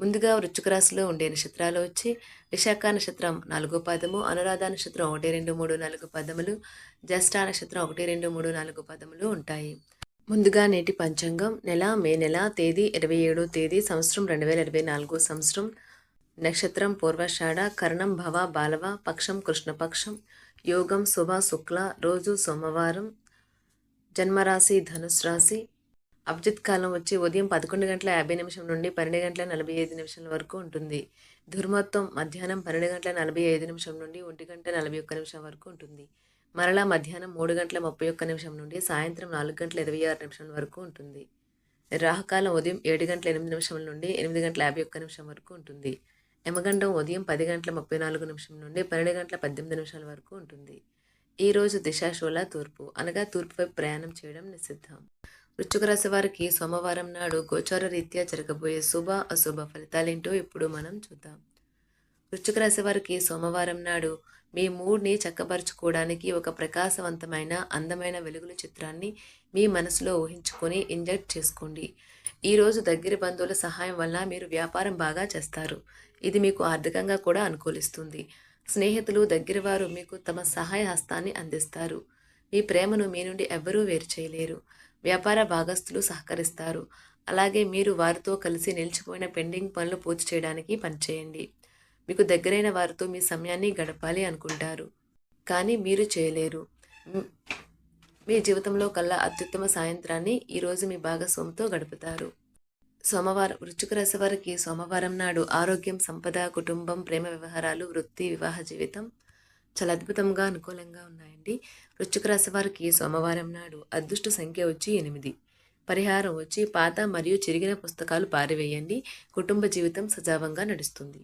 ముందుగా వృచ్చుక రాశిలో ఉండే నక్షత్రాలు వచ్చి విశాఖ నక్షత్రం నాలుగో పదము అనురాధ నక్షత్రం ఒకటి రెండు మూడు నాలుగు పదములు జ్యేష్ఠ నక్షత్రం ఒకటి రెండు మూడు నాలుగు పదములు ఉంటాయి. ముందుగా నేటి పంచాంగం నెల మే నెల తేదీ ఇరవై ఏడో తేదీ సంవత్సరం రెండు వేల ఇరవై నాలుగో సంవత్సరం. నక్షత్రం పూర్వషాఢ కర్ణం భవ బాలవ పక్షం కృష్ణపక్షం యోగం శుభ శుక్ల రోజు సోమవారం. జన్మరాశి ధనుసు రాశి అభిజిత్ కాలం వచ్చి ఉదయం పదకొండు గంటల యాభై నిమిషం నుండి పన్నెండు గంటల నలభై ఐదు నిమిషాల వరకు ఉంటుంది. దుర్మత్వం మధ్యాహ్నం పన్నెండు గంటల నలభై ఐదు నిమిషం నుండి ఒంటి గంట నలభై ఒక్క నిమిషం వరకు ఉంటుంది. మరలా మధ్యాహ్నం మూడు గంటల ముప్పై ఒక్క నిమిషం నుండి సాయంత్రం నాలుగు గంటల ఇరవై ఆరు నిమిషాల వరకు ఉంటుంది. రాహుకాలం ఉదయం ఏడు గంటల ఎనిమిది నిమిషం నుండి ఎనిమిది గంటల యాభై ఒక్క నిమిషం వరకు ఉంటుంది. యమగండం ఉదయం పది గంటల ముప్పై నాలుగు నిమిషం నుండి పన్నెండు గంటల పద్దెనిమిది నిమిషాల వరకు ఉంటుంది. ఈరోజు దిశాశోల తూర్పు. అనగా తూర్పుపై ప్రయాణం చేయడం నిషిద్ధం. వృశ్చిక రాశి వారికి సోమవారం నాడు గోచార రీత్యా జరగబోయే శుభ అశుభ ఫలితాలేంటో ఇప్పుడు మనం చూద్దాం. వృశ్చిక రాశి వారికి సోమవారం నాడు మీ మూడ్ని చక్కపరుచుకోవడానికి ఒక ప్రకాశవంతమైన అందమైన వెలుగుల చిత్రాన్ని మీ మనసులో ఊహించుకొని ఇంజెక్ట్ చేసుకోండి. ఈరోజు దగ్గర బంధువుల సహాయం వల్ల మీరు వ్యాపారం బాగా చేస్తారు. ఇది మీకు ఆర్థికంగా కూడా అనుకూలిస్తుంది. స్నేహితులు దగ్గరవారు మీకు తమ సహాయ హస్తాన్ని అందిస్తారు. మీ ప్రేమను మీ నుండి ఎవ్వరూ వేరు చేయలేరు. వ్యాపార భాగస్తులు సహకరిస్తారు. అలాగే మీరు వారితో కలిసి నిలిచిపోయిన పెండింగ్ పనులు పూర్తి చేయడానికి పనిచేయండి. మీకు దగ్గరైన వారితో మీ సమయాన్ని గడపాలి అనుకుంటారు. కానీ మీరు చేయలేరు. మీ జీవితంలో కల్లా అత్యుత్తమ సాయంత్రాన్ని ఈరోజు మీ భాగస్వామితో గడుపుతారు. సోమవారం వృశ్చిక రాశి వారికి సోమవారం నాడు ఆరోగ్యం సంపద కుటుంబం ప్రేమ వ్యవహారాలు వృత్తి వివాహ జీవితం చాలా అద్భుతంగా అనుకూలంగా ఉన్నాయండి. వృశ్చిక రాశి వారికి సోమవారం నాడు అదృష్ట సంఖ్య వచ్చి ఎనిమిది. పరిహారం వచ్చి పాత మరియు చిరిగిన పుస్తకాలు పారివేయండి. కుటుంబ జీవితం సజావంగా నడుస్తుంది.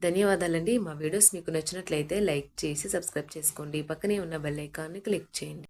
ధన్యవాదాలండి. మా వీడియోస్ మీకు నచ్చినట్లయితే లైక్ చేసి సబ్స్క్రైబ్ చేసుకోండి. పక్కనే ఉన్న బెల్ ఐకాన్ని క్లిక్ చేయండి.